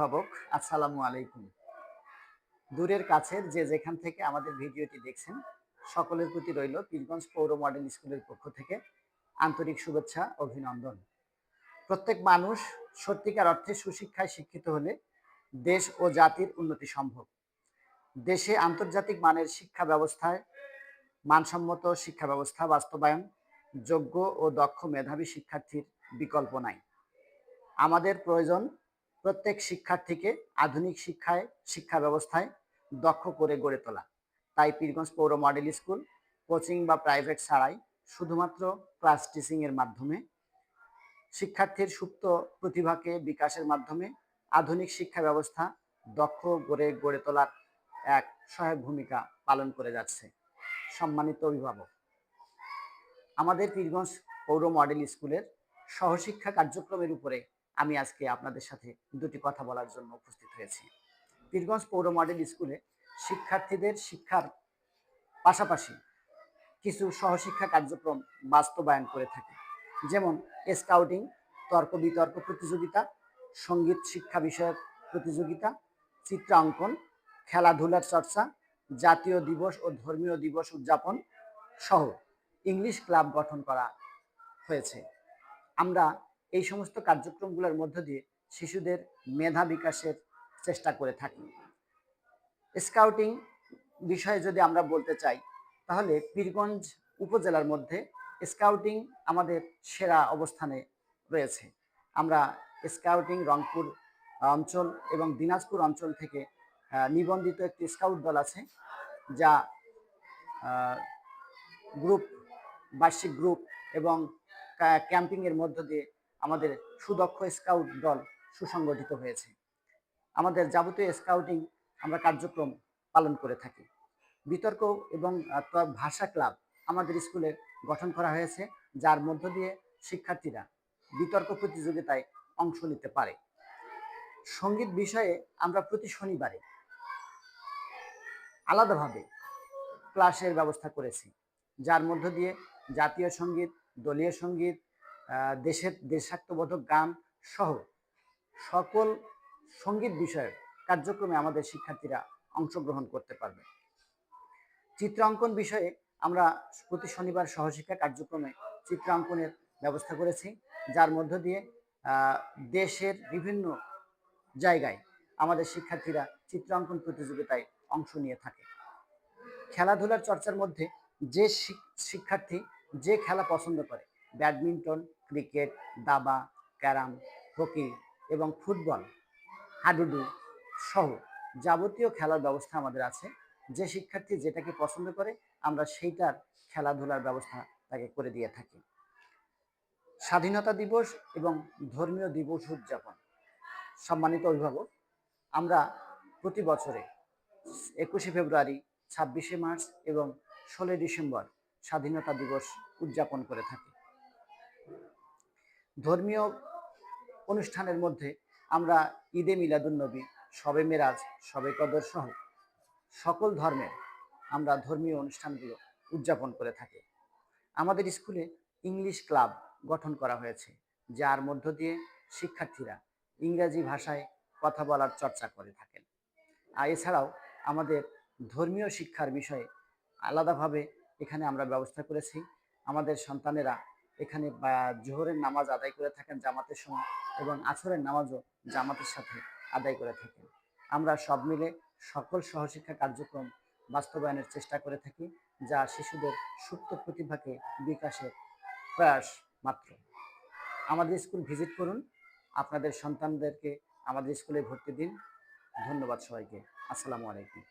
অভিভাবক, আসসালামু আলাইকুম। দূরের কাছের যে যেখান থেকে আমাদের ভিডিওটি দেখছেন, সকলের প্রতি রইল পীরগঞ্জ পৌর মডেল স্কুলের পক্ষ থেকে আন্তরিক শুভেচ্ছা, অভিনন্দন। প্রত্যেক মানুষ সত্যিকার অর্থে সুশিক্ষায় শিক্ষিত হলে দেশ ও জাতির উন্নতি সম্ভব। দেশে আন্তর্জাতিক মানের শিক্ষা ব্যবস্থায় মানসম্মত শিক্ষা ব্যবস্থা বাস্তবায়ন যোগ্য ও দক্ষ মেধাবী শিক্ষার্থীর বিকল্প নাই। আমাদের প্রয়োজন প্রত্যেক শিক্ষার্থীকে আধুনিক শিক্ষায়, শিক্ষা ব্যবস্থায় দক্ষ করে গড়ে তোলা। তাই পীরগঞ্জ পৌর মডেল স্কুল কোচিং বা প্রাইভেট ছাড়াই শুধুমাত্র ক্লাস টিচিং এর মাধ্যমে শিক্ষার্থীর সুপ্ত প্রতিভাকে বিকাশের মাধ্যমে আধুনিক শিক্ষা ব্যবস্থা দক্ষ করে গড়ে তোলার এক সহায়ক ভূমিকা পালন করে যাচ্ছে। সম্মানিত অভিভাবক, আমাদের পীরগঞ্জ পৌর মডেল স্কুলের সহশিক্ষা কার্যক্রমের উপরে আমি আজকে আপনাদের সাথে দুটি কথা বলার জন্য উপস্থিত হয়েছি। পীরগঞ্জ পৌর মডেল স্কুলে শিক্ষার্থীদের শিক্ষার পাশাপাশি কিছু সহশিক্ষা কার্যক্রম বাস্তবায়ন করে থাকে। যেমন স্কাউটিং তর্ক বিতর্ক প্রতিযোগিতা, সংগীত শিক্ষা বিষয়ক প্রতিযোগিতা চিত্রাঙ্কন খেলাধুলার চর্চা, জাতীয় দিবস ও ধর্মীয় দিবস উদযাপন সহ ইংলিশ ক্লাব গঠন করা হয়েছে। আমরা এই সমস্ত কার্যক্রমগুলোর মধ্য দিয়ে শিশুদের মেধা বিকাশের চেষ্টা করে থাকি। স্কাউটিং বিষয়ে যদি আমরা বলতে চাই, তাহলে পীরগঞ্জ উপজেলার মধ্যে স্কাউটিং আমাদের সেরা অবস্থানে রয়েছে। আমরা স্কাউটিং রংপুর অঞ্চল এবং দিনাজপুর অঞ্চল থেকে নিবন্ধিত একটি স্কাউট দল আছে, যা গ্রুপ, বার্ষিক গ্রুপ এবং ক্যাম্পিংয়ের মধ্য দিয়ে আমাদের সুদক্ষ স্কাউট দল সুসংগঠিত হয়েছে। আমাদের যাবতীয় স্কাউটিং আমরা কার্যক্রম পালন করে থাকি। বিতর্ক এবং ভাষা ক্লাব আমাদের স্কুলে গঠন করা হয়েছে, যার মধ্য দিয়ে শিক্ষার্থীরা বিতর্ক প্রতিযোগিতায় অংশ নিতে পারে। সংগীত বিষয়ে আমরা প্রতি শনিবারে আলাদাভাবে ক্লাসের ব্যবস্থা করেছি, যার মধ্য দিয়ে জাতীয় সংগীত, দলীয় সংগীত দেশের দেশাত্মবোধক গান সহ সকল সংগীত বিষয়ের কার্যক্রমে আমাদের শিক্ষার্থীরা অংশগ্রহণ করতে পারবে। চিত্রাঙ্কন বিষয়ে আমরা প্রতি শনিবার সহশিক্ষা কার্যক্রমে চিত্রাঙ্কনের ব্যবস্থা করেছি, যার মধ্য দিয়ে দেশের বিভিন্ন জায়গায় আমাদের শিক্ষার্থীরা চিত্রাঙ্কন প্রতিযোগিতায় অংশ নিয়ে থাকে। খেলাধুলার চর্চার মধ্যে যে শিক্ষার্থী যে খেলা পছন্দ করে, ব্যাডমিন্টন ক্রিকেট, দাবা, ক্যারাম, হকি এবং ফুটবল, হাডুডু সহ যাবতীয় খেলার ব্যবস্থা আমাদের আছে। যে শিক্ষার্থী যেটাকে পছন্দ করে, আমরা সেইটার খেলাধুলার ব্যবস্থা তাকে করে দিয়ে থাকি। স্বাধীনতা দিবস এবং ধর্মীয় দিবস উদযাপন। সম্মানিত অভিভাবক, আমরা প্রতি বছরে একুশে ফেব্রুয়ারি, ছাব্বিশে মার্চ এবং ষোলোই ডিসেম্বর স্বাধীনতা দিবস উদযাপন করে থাকি। ধর্মীয় অনুষ্ঠানের মধ্যে আমরা ঈদে মিলাদুন্নবী সবে মেরাজ, সবে কদর সহ সকল ধর্মের আমরা ধর্মীয় অনুষ্ঠানগুলো উদযাপন করে থাকি। আমাদের স্কুলে ইংলিশ ক্লাব গঠন করা হয়েছে, যার মধ্য দিয়ে শিক্ষার্থীরা ইংরাজি ভাষায় কথা বলার চর্চা করে থাকেন। আর এছাড়াও আমাদের ধর্মীয় শিক্ষার বিষয়ে আলাদাভাবে এখানে আমরা ব্যবস্থা করেছি। আমাদের সন্তানেরা এখানে জোহরের নামাজ আদায় করে থাকেন জামাতের সময় এবং আছরের নামাজও জামাতের সাথে আদায় করে থাকেন। আমরা সব মিলে সকল সহশিক্ষা কার্যক্রম বাস্তবায়নের চেষ্টা করে থাকি, যা শিশুদের সুপ্ত প্রতিভাকে বিকাশের প্রয়াস মাত্র। আমাদের স্কুল ভিজিট করুন, আপনাদের সন্তানদেরকে আমাদের স্কুলে ভর্তি দিন। ধন্যবাদ সবাইকে। আসসালামু আলাইকুম।